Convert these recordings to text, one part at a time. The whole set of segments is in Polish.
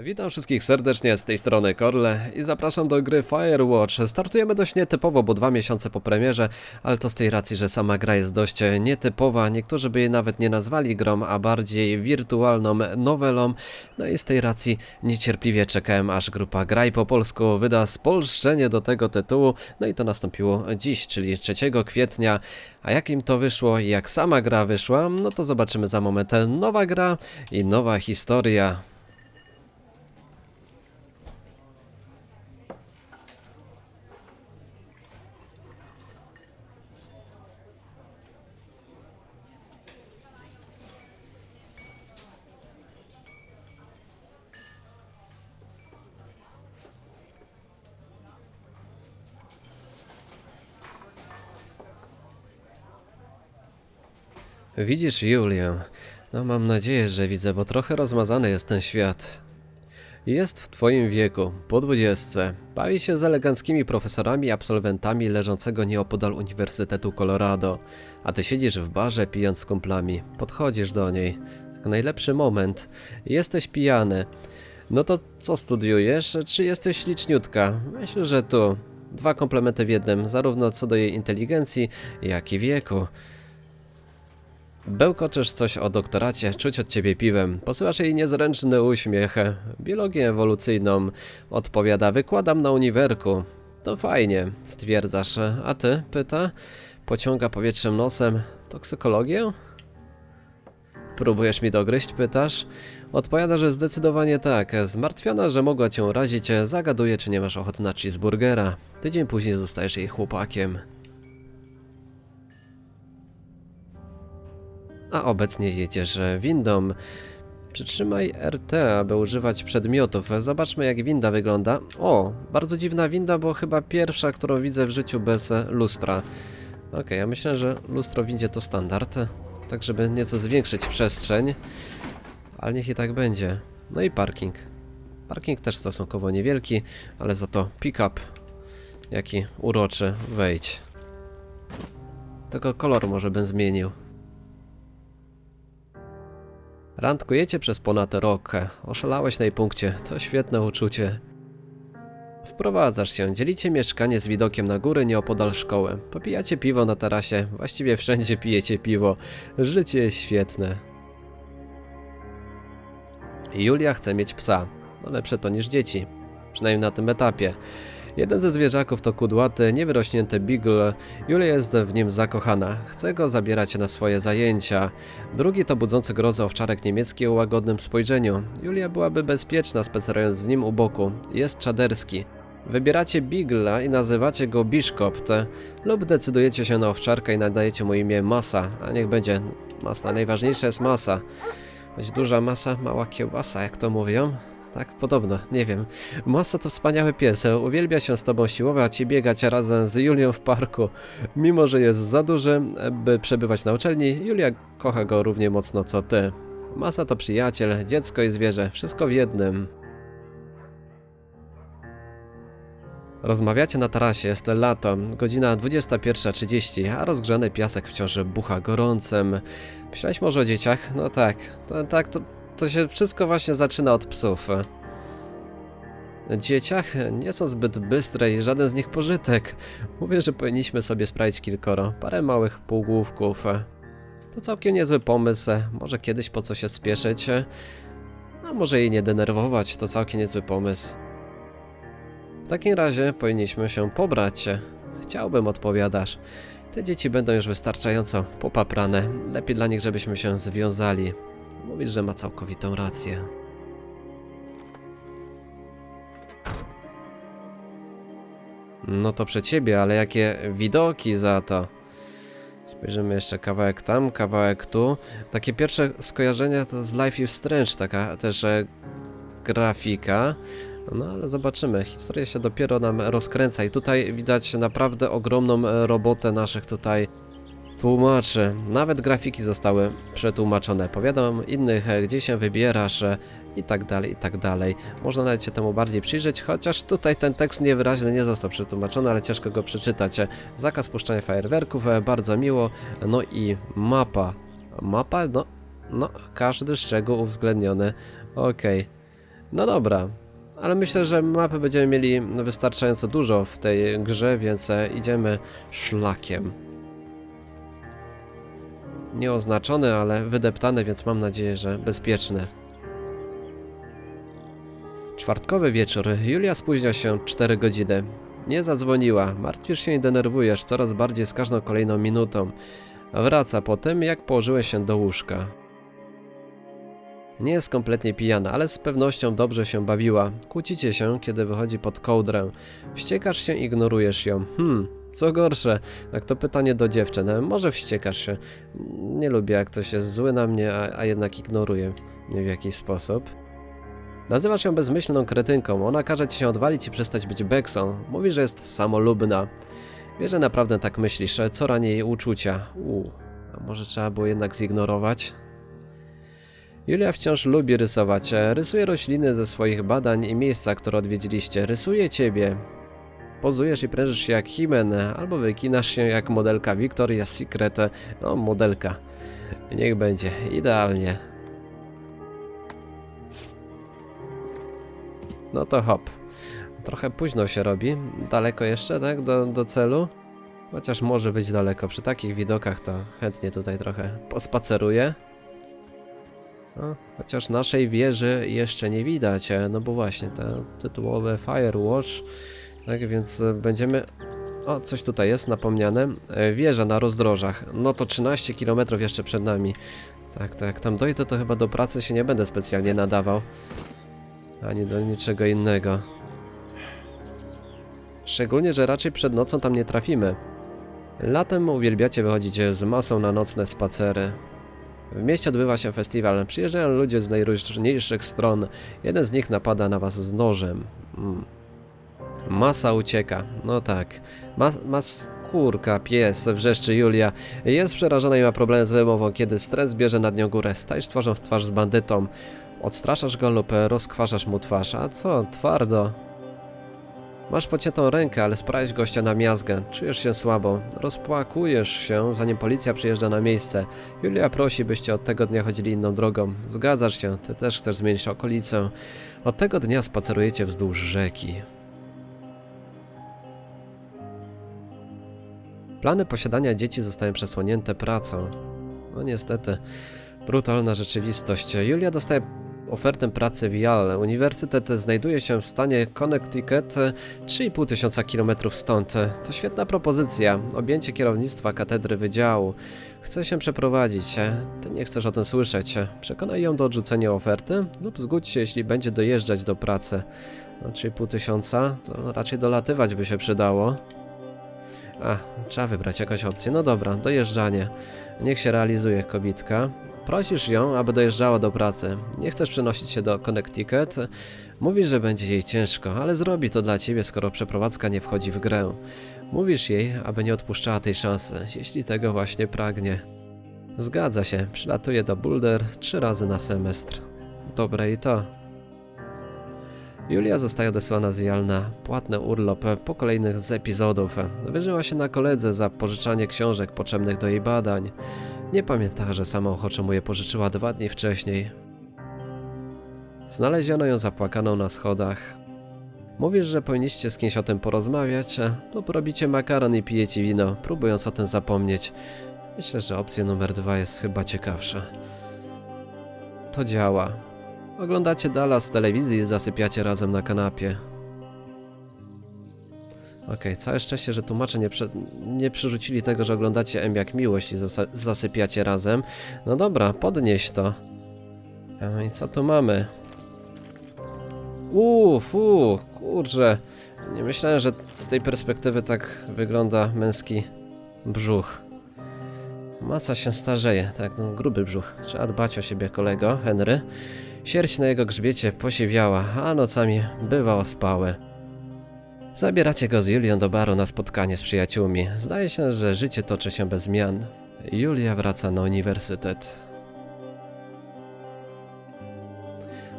Witam wszystkich serdecznie z tej strony Korle i zapraszam do gry Firewatch. Startujemy dość nietypowo, bo dwa miesiące po premierze, ale to z tej racji, że sama gra jest dość nietypowa. Niektórzy by jej nawet nie nazwali grą, a bardziej wirtualną nowelą. No i z tej racji niecierpliwie czekałem, aż grupa Graj po polsku wyda spolszczenie do tego tytułu. No i to nastąpiło dziś, czyli 3 kwietnia. A jak im to wyszło i jak sama gra wyszła, no to zobaczymy za moment. Nowa gra i nowa historia. Widzisz, Julię? No mam nadzieję, że widzę, bo trochę rozmazany jest ten świat. Jest w twoim wieku, po dwudziestce. Bawi się z eleganckimi profesorami i absolwentami leżącego nieopodal Uniwersytetu Colorado. A ty siedzisz w barze pijąc z kumplami. Podchodzisz do niej. Tak najlepszy moment. Jesteś pijany. No to co studiujesz? Czy jesteś śliczniutka? Myślę, że tu. Dwa komplementy w jednym, zarówno co do jej inteligencji, jak i wieku. Bełkoczysz coś o doktoracie, czuć od ciebie piwem. Posyłasz jej niezręczny uśmiech. Biologię ewolucyjną. Odpowiada, wykładam na uniwerku. To fajnie, stwierdzasz. A ty? Pyta. Pociąga powietrzem nosem. Toksykologię? Próbujesz mi dogryźć? Pytasz. Odpowiada, że zdecydowanie tak. Zmartwiona, że mogła cię razić, zagaduje, czy nie masz ochoty na cheeseburgera. Tydzień później zostajesz jej chłopakiem. A obecnie jedziesz windą. Przytrzymaj RT, aby używać przedmiotów. Zobaczmy jak winda wygląda. O, bardzo dziwna winda, bo chyba pierwsza, którą widzę w życiu bez lustra. Ok, ja myślę, że lustro windzie to standard, tak żeby nieco zwiększyć przestrzeń. Ale niech i tak będzie. No i parking. Parking też stosunkowo niewielki, ale za to pick-up. Jaki uroczy. Wejdź. Tylko kolor może bym zmienił. Randkujecie przez ponad rok. Oszalałeś na jej punkcie. To świetne uczucie. Wprowadzasz się, dzielicie mieszkanie z widokiem na góry nieopodal szkoły. Popijacie piwo na tarasie, właściwie wszędzie pijecie piwo. Życie jest świetne. Julia chce mieć psa. No lepsze to niż dzieci. Przynajmniej na tym etapie. Jeden ze zwierzaków to kudłaty, niewyrośnięty beagle. Julia jest w nim zakochana. Chce go zabierać na swoje zajęcia. Drugi to budzący grozę owczarek niemiecki o łagodnym spojrzeniu. Julia byłaby bezpieczna spacerując z nim u boku. Jest czaderski. Wybieracie Bigla i nazywacie go Biszkopt, lub decydujecie się na owczarka i nadajecie mu imię Masa, a niech będzie masa. Najważniejsza jest masa. Choć duża masa, mała kiełbasa, jak to mówią. Tak, podobno, nie wiem. Masa to wspaniały pies, uwielbia się z tobą siłować i biegać razem z Julią w parku. Mimo, że jest za duży, by przebywać na uczelni, Julia kocha go równie mocno co ty. Masa to przyjaciel, dziecko i zwierzę, wszystko w jednym. Rozmawiacie na tarasie, jest lato, godzina 21.30, a rozgrzany piasek wciąż bucha gorącym. Myślałeś może o dzieciach? No tak, to, tak, to, to się wszystko właśnie zaczyna od psów. Dzieciach nie są zbyt bystre i żaden z nich pożytek. Mówię, że powinniśmy sobie sprawić kilkoro, parę małych półgłówków. To całkiem niezły pomysł, może kiedyś po co się spieszyć, a może jej nie denerwować, to całkiem niezły pomysł. W takim razie powinniśmy się pobrać. Chciałbym, odpowiadasz. Te dzieci będą już wystarczająco popaprane. Lepiej dla nich, żebyśmy się związali. Mówisz, że ma całkowitą rację. No to przed ciebie, ale jakie widoki za to. Spojrzymy jeszcze kawałek tam, kawałek tu. Takie pierwsze skojarzenia to z Life is Strange, taka też e, grafika. No ale zobaczymy, historia się dopiero nam rozkręca i tutaj widać naprawdę ogromną e, robotę naszych tutaj tłumaczy. Nawet grafiki zostały przetłumaczone. Powiadam innych, e, gdzie się wybierasz e, i tak dalej, i tak dalej. Można nawet się temu bardziej przyjrzeć, chociaż tutaj ten tekst niewyraźny nie został przetłumaczony, ale ciężko go przeczytać. E, Zakaz puszczania fajerwerków, bardzo miło. No i mapa. Mapa? No, no każdy szczegół uwzględniony. Okej. No dobra, ale myślę, że mapy będziemy mieli wystarczająco dużo w tej grze, więc idziemy szlakiem. Nieoznaczony, ale wydeptany, więc mam nadzieję, że bezpieczny. Czwartkowy wieczór. Julia spóźnia się 4 godziny. Nie zadzwoniła. Martwisz się i denerwujesz coraz bardziej z każdą kolejną minutą. Wraca po tym, jak położyłeś się do łóżka. Nie jest kompletnie pijana, ale z pewnością dobrze się bawiła. Kłócicie się, kiedy wychodzi pod kołdrę. Wściekasz się, ignorujesz ją. Hmm, co gorsze, tak to pytanie do dziewczyn. Może wściekasz się. Nie lubię, jak ktoś jest zły na mnie, a, a jednak ignoruje mnie w jakiś sposób. Nazywasz ją bezmyślną kretynką. Ona każe ci się odwalić i przestać być beksą. Mówi, że jest samolubna. Wie, że naprawdę tak myślisz, co rani jej uczucia. U, a może trzeba było jednak zignorować? Julia wciąż lubi rysować. Rysuje rośliny ze swoich badań i miejsca, które odwiedziliście. Rysuje ciebie. Pozujesz i prężysz się jak Himen, albo wykinasz się jak modelka Victoria's Secret. No, modelka. Niech będzie. Idealnie. No to hop. Trochę późno się robi. Daleko jeszcze, tak? Do, do celu? Chociaż może być daleko. Przy takich widokach to chętnie tutaj trochę pospaceruję. No, chociaż naszej wieży jeszcze nie widać, no bo właśnie te tytułowe Firewatch, tak więc e, będziemy... O, coś tutaj jest napomniane. E, Wieża na rozdrożach, no to 13 km jeszcze przed nami. Tak, to jak tam dojdę, to chyba do pracy się nie będę specjalnie nadawał. Ani do niczego innego. Szczególnie, że raczej przed nocą tam nie trafimy. Latem uwielbiacie wychodzić z masą na nocne spacery. W mieście odbywa się festiwal. Przyjeżdżają ludzie z najróżniejszych stron. Jeden z nich napada na was z nożem. Mm. Masa ucieka. No tak. Mas, mas kurka, pies, wrzeszczy Julia. Jest przerażona i ma problemy z wymową, kiedy stres bierze nad nią górę. Stajesz twarzą w twarz z bandytą. Odstraszasz go lub rozkwaszasz mu twarz. A co? Twardo. Masz pociętą rękę, ale sprawiłeś gościa na miazgę. Czujesz się słabo. Rozpłakujesz się, zanim policja przyjeżdża na miejsce. Julia prosi, byście od tego dnia chodzili inną drogą. Zgadzasz się, ty też chcesz zmienić okolicę. Od tego dnia spacerujecie wzdłuż rzeki. Plany posiadania dzieci zostają przesłonięte pracą. No niestety, brutalna rzeczywistość. Julia dostaje ofertę pracy w Yale. Uniwersytet znajduje się w stanie Connecticut, 3,5 tysiąca kilometrów stąd. To świetna propozycja. Objęcie kierownictwa katedry wydziału. Chce się przeprowadzić. Ty nie chcesz o tym słyszeć. Przekonaj ją do odrzucenia oferty lub zgódź się, jeśli będzie dojeżdżać do pracy. No, 3,5 tysiąca to raczej dolatywać by się przydało. A, trzeba wybrać jakąś opcję. No dobra, dojeżdżanie. Niech się realizuje kobitka. Prosisz ją, aby dojeżdżała do pracy. Nie chcesz przenosić się do Connecticut. Mówisz, że będzie jej ciężko, ale zrobi to dla ciebie, skoro przeprowadzka nie wchodzi w grę. Mówisz jej, aby nie odpuszczała tej szansy, jeśli tego właśnie pragnie. Zgadza się, przylatuje do Boulder trzy razy na semestr. Dobre i to. Julia zostaje odesłana z Yale na płatny urlop po kolejnych z epizodów. Wyżyła się na koledze za pożyczanie książek potrzebnych do jej badań. Nie pamięta, że sama ochoczo mu je pożyczyła dwa dni wcześniej. Znaleziono ją zapłakaną na schodach. Mówisz, że powinniście z kimś o tym porozmawiać, lub robicie makaron i pijecie wino, próbując o tym zapomnieć. Myślę, że opcja numer dwa jest chyba ciekawsza. To działa. Oglądacie Dallas telewizji i zasypiacie razem na kanapie. Okej, całe szczęście, że tłumacze nie, prze, nie przerzucili tego, że oglądacie M jak miłość i zasa, zasypiacie razem. No dobra, podnieś to. E, I co tu mamy? Uff, uff, kurczę. Nie myślałem, że z tej perspektywy tak wygląda męski brzuch. Masa się starzeje, tak, no gruby brzuch. Trzeba dbać o siebie, kolego, Henry. Sierść na jego grzbiecie posiewiała, a nocami bywa ospałe. Zabieracie go z Julią do baru na spotkanie z przyjaciółmi. Zdaje się, że życie toczy się bez zmian. Julia wraca na uniwersytet.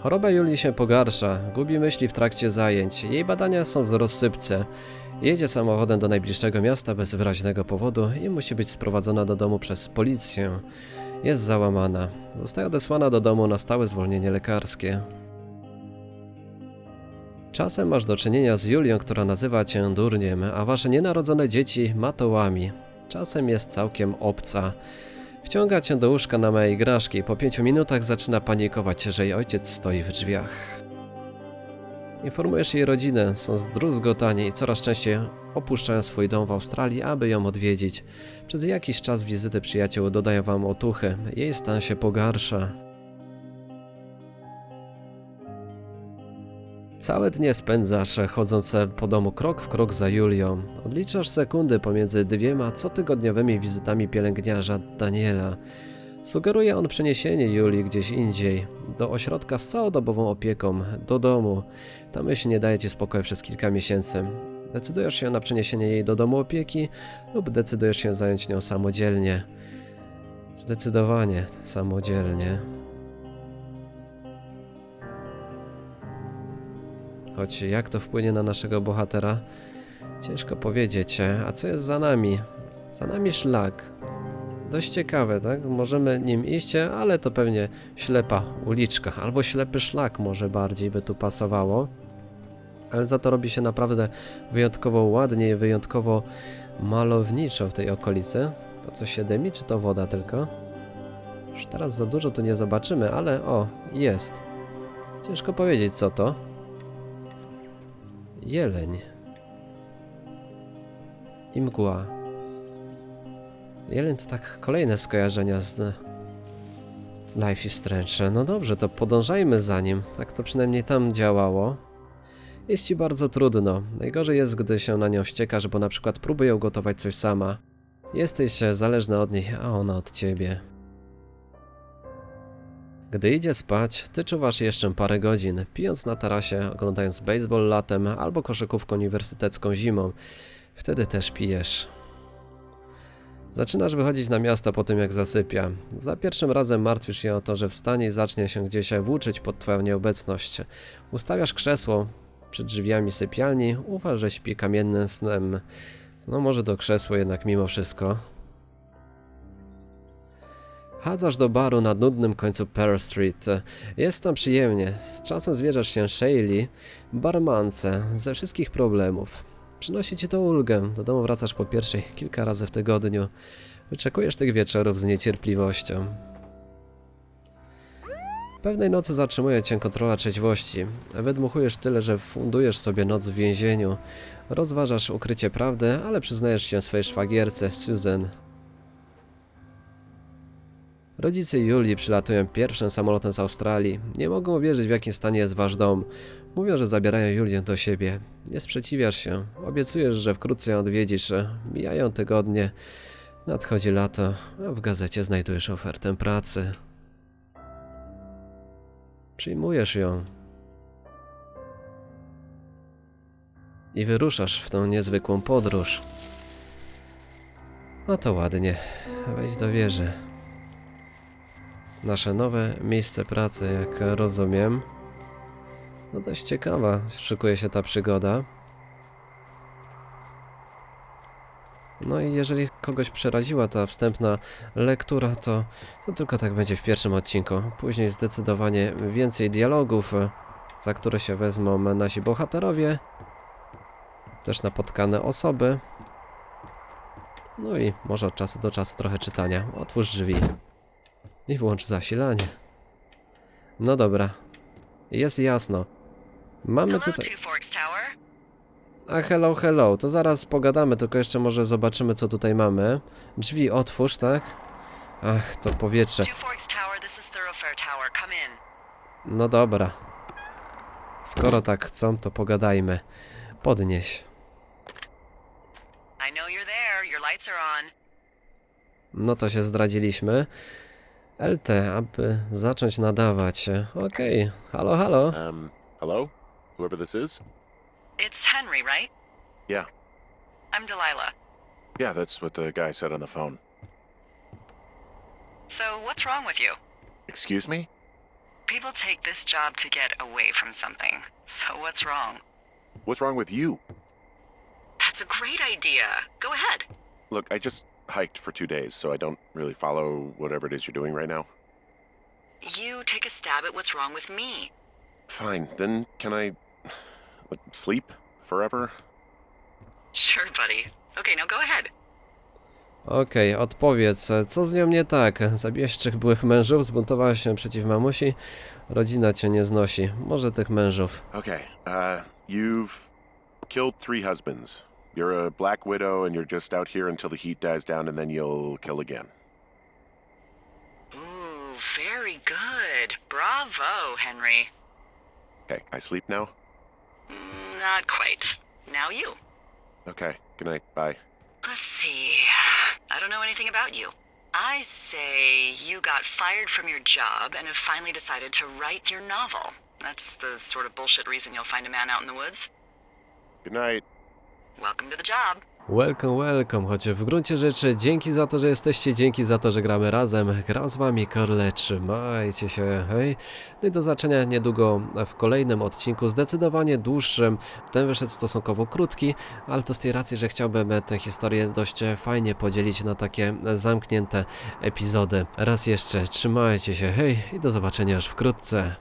Choroba Julii się pogarsza, gubi myśli w trakcie zajęć. Jej badania są w rozsypce. Jedzie samochodem do najbliższego miasta bez wyraźnego powodu i musi być sprowadzona do domu przez policję. Jest załamana. Zostaje odesłana do domu na stałe zwolnienie lekarskie. Czasem masz do czynienia z Julią, która nazywa cię durniem, a wasze nienarodzone dzieci matołami. Czasem jest całkiem obca. Wciąga cię do łóżka na małej igraszki. Po pięciu minutach zaczyna panikować, że jej ojciec stoi w drzwiach. Informujesz jej rodzinę, są zdruzgotani i coraz częściej opuszczają swój dom w Australii, aby ją odwiedzić. Przez jakiś czas wizyty przyjaciół dodają wam otuchy, jej stan się pogarsza. Całe dnie spędzasz chodząc po domu krok w krok za Julią. Odliczasz sekundy pomiędzy dwiema cotygodniowymi wizytami pielęgniarza Daniela. Sugeruje on przeniesienie Julii gdzieś indziej, do ośrodka z całodobową opieką, do domu. Ta myśl nie daje ci spokoju przez kilka miesięcy. Decydujesz się na przeniesienie jej do domu opieki lub decydujesz się zająć nią samodzielnie. Zdecydowanie samodzielnie. Choć jak to wpłynie na naszego bohatera? Ciężko powiedzieć. A co jest za nami? Za nami szlak. Dość ciekawe, tak? Możemy nim iść, ale to pewnie ślepa uliczka, albo ślepy szlak może bardziej by tu pasowało. Ale za to robi się naprawdę wyjątkowo ładnie i wyjątkowo malowniczo w tej okolicy. To co się dymi, czy to woda tylko? Już teraz za dużo tu nie zobaczymy, ale o, jest. Ciężko powiedzieć co to. Jeleń. I mgła. Jeleń to tak kolejne skojarzenia z Life is Strange. No dobrze, to podążajmy za nim. Tak to przynajmniej tam działało. Jest ci bardzo trudno. Najgorzej jest, gdy się na nią ściekasz, bo na przykład próbuje ugotować coś sama. Jesteś zależny od niej, a ona od ciebie. Gdy idzie spać, ty czuwasz jeszcze parę godzin, pijąc na tarasie, oglądając baseball latem albo koszykówkę uniwersytecką zimą. Wtedy też pijesz. Zaczynasz wychodzić na miasto po tym jak zasypia. Za pierwszym razem martwisz się o to, że wstanie i zacznie się gdzieś włóczyć pod twoją nieobecność. Ustawiasz krzesło przed drzwiami sypialni, ufasz, że śpi kamiennym snem. No może to krzesło jednak mimo wszystko. Chadzasz do baru na nudnym końcu Pearl Street. Jest tam przyjemnie. Z czasem zwierzasz się Shaylee, barmance, ze wszystkich problemów. Przynosi ci to ulgę. Do domu wracasz po pierwszej kilka razy w tygodniu. Wyczekujesz tych wieczorów z niecierpliwością. Pewnej nocy zatrzymuje cię kontrola trzeźwości. Wydmuchujesz tyle, że fundujesz sobie noc w więzieniu. Rozważasz ukrycie prawdy, ale przyznajesz się swojej szwagierce, Susan. Rodzice Julii przylatują pierwszym samolotem z Australii. Nie mogą uwierzyć w jakim stanie jest wasz dom. Mówią, że zabierają Julię do siebie. Nie sprzeciwiasz się. Obiecujesz, że wkrótce ją odwiedzisz. Mijają tygodnie. Nadchodzi lato, a w gazecie znajdujesz ofertę pracy. Przyjmujesz ją. I wyruszasz w tą niezwykłą podróż. No to ładnie. Wejdź do wieży. Nasze nowe miejsce pracy, jak rozumiem. No dość ciekawa szykuje się ta przygoda. No i jeżeli kogoś przeraziła ta wstępna lektura, to, to tylko tak będzie w pierwszym odcinku. Później zdecydowanie więcej dialogów, za które się wezmą nasi bohaterowie, też napotkane osoby. No i może od czasu do czasu trochę czytania. Otwórz drzwi i włącz zasilanie. No dobra, jest jasno. Mamy tutaj. A hello, hello, to zaraz pogadamy, tylko jeszcze może zobaczymy, co tutaj mamy. Drzwi otwórz, tak? Ach, to powietrze. No dobra. Skoro tak chcą, to pogadajmy. Podnieś. No to się zdradziliśmy. LT, aby zacząć nadawać. Okej, halo, halo. Um, hello? Whoever this is? It's Henry, right? Yeah. I'm Delilah. Yeah, that's what the guy said on the phone. So, what's wrong with you? Excuse me? People take this job to get away from something. So, what's wrong? What's wrong with you? That's a great idea. Go ahead. Look, I just hiked for two days, so I don't really follow whatever it is you're doing right now. You take a stab at what's wrong with me. Fine, then can I. Like, sleep forever? Sure, buddy. Okay, now go ahead. Okej, odpowiedz, co z nią nie tak? Zabiłeś trzech byłych mężów, zbuntowałeś się przeciw mamusi, rodzina cię nie znosi. Może tych mężów. Okay, uh, you've killed three husbands. You're a black widow, and you're just out here until the heat dies down, and then you'll kill again. Ooh, very good. Bravo, Henry. Okay, I sleep now? Mm, Not quite. Now you. Okay, good night, bye. Let's see. I don't know anything about you. I say you got fired from your job and have finally decided to write your novel. That's the sort of bullshit reason you'll find a man out in the woods. Good night. Welcome to the job. Welcome, welcome, choć w gruncie rzeczy dzięki za to, że jesteście, dzięki za to, że gramy razem. Gram z wami Korle, trzymajcie się, hej. No i do zobaczenia niedługo w kolejnym odcinku, zdecydowanie dłuższym. Ten wyszedł stosunkowo krótki, ale to z tej racji, że chciałbym tę historię dość fajnie podzielić na takie zamknięte epizody. Raz jeszcze, trzymajcie się, hej i do zobaczenia już wkrótce.